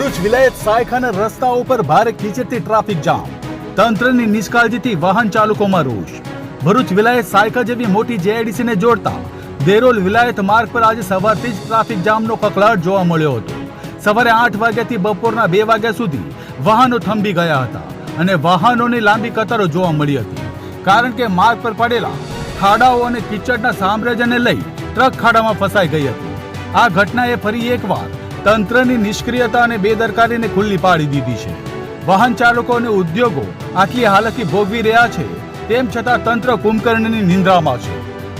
ભરૂચ વિલાયત સાયખાના રસ્તાઓ પર ભારે ખીચડતી ટ્રાફિક જામ. તંત્રની નિષ્કાળજીથી વાહન ચાલકોમાં રોષ. ભરૂચ વિલાયત સાયખા જેવી મોટી જેઆઈડીસીને જોડતા દેરોલ વિલાયત માર્ગ પર આજે સવારથી જ ટ્રાફિક જામનો કકળાટ જોવા મળ્યો હતો. સવારે આઠ વાગ્યાથી બપોરના બે વાગ્યા સુધી વાહનો થંભી ગયા હતા અને વાહનોની લાંબી કતારો જોવા મળી હતી. કારણ કે માર્ગ પર પડેલા ખાડાઓ અને કિચડના સામ્રાજ્યને લઈ ટ્રક ખાડામાં ફસાઈ ગઈ હતી. આ ઘટનાએ ફરી એકવાર તંત્રની નિષ્ક્રિયતા અને બેદરકારીને ખુલ્લી પાડી દીધી છે. વાહન ચાલકો અને ઉદ્યોગો આટલી હાલતથી ભોગવી રહ્યા છે, તેમ છતાં તંત્ર કુંભકર્ણની નિંદ્રામાં છે.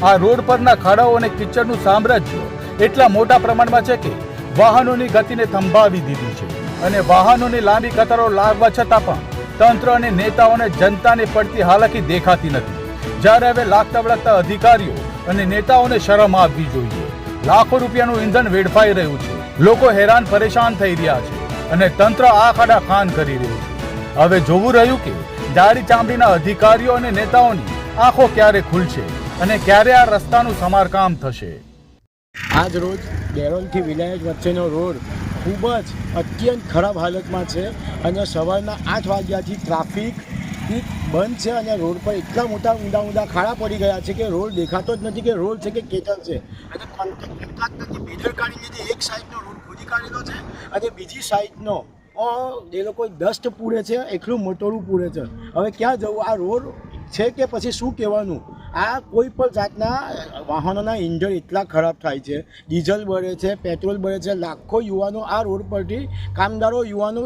આ રોડ પરના ખાડાઓ અને કિચડનું સામ્રાજ્ય એટલા મોટા પ્રમાણમાં છે કે વાહનોની ગતિને થંભાવી દીધી છે અને વાહનોની લાંબી કતારો લાગવા છતાં પણ તંત્ર અને નેતાઓને જનતાને પડતી હાલાકી દેખાતી નથી. જ્યારે હવે લાગતા વળગતા અધિકારીઓ અને નેતાઓને શરમ આવવી જોઈએ. લાખો રૂપિયાનું ઇંધણ વેડફાઈ રહ્યું છે. લોકો હેરાન પરેશાન થઈ રહ્યા છે અને તંત્ર આ ખાડા ખાન કરી રહ્યું છે. હવે જોવું રહ્યું કે દાઢી ચામડીના અધિકારીઓ અને નેતાઓની આંખો ક્યારે ખુલશે અને ક્યારે આ રસ્તાનું સમારકામ થશે. આજ રોજ બેરોલથી વિલાયત વચ્ચેનો રોડ ખૂબ જ અત્યંત ખરાબ હાલતમાં છે અને સવારના આઠ વાગ્યાથી ટ્રાફિક બંધ છે અને રોડ પર એટલા મોટા ઊંડા ઊંડા ખાડા પડી ગયા છે કે રોડ દેખાતો જ નથી કે રોડ છે કે કેટલ છે. અને કોન્ટ્રાક્ટરની બેદરકારી લીધી એક સાઈડનો રોડ ખોદી કાઢેલો છે અને બીજી સાઈડનો જે લોકો ડસ્ટ પૂરે છે, એટલું મોટોરું પૂરે છે. હવે ક્યાં જવું? આ રોડ છે કે પછી શું કહેવાનું? આ કોઈ પણ જાતના વાહનોના ઇંધણ એટલા ખરાબ થાય છે. ડીઝલ બળે છે, પેટ્રોલ બળે છે, લાખો યુવાનો આ રોડ પરથી કામદારો, યુવાનો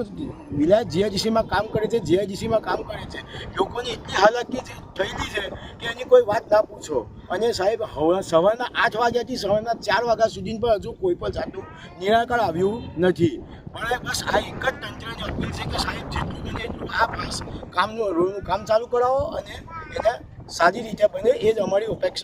વિલાયત જીઆઈડીસીમાં કામ કરે છે, જીઆઈડીસીમાં કામ કરે છે. લોકોની એટલી હાલાકી થયેલી છે કે એની કોઈ વાત ના પૂછો. અને સાહેબ સવારના આઠ વાગ્યાથી સવારના ચાર વાગ્યા સુધી પણ હજુ કોઈ પણ જાતનું નિરાકરણ આવ્યું નથી. પણ બસ આ એક જ તંત્રની અપીલ છે કે સાહેબ, જેટલું બને એટલું આ બસ કામનું, રોડનું કામ ચાલુ કરાવો અને એને સારી રીતે બને એ જ અમારી અપેક્ષા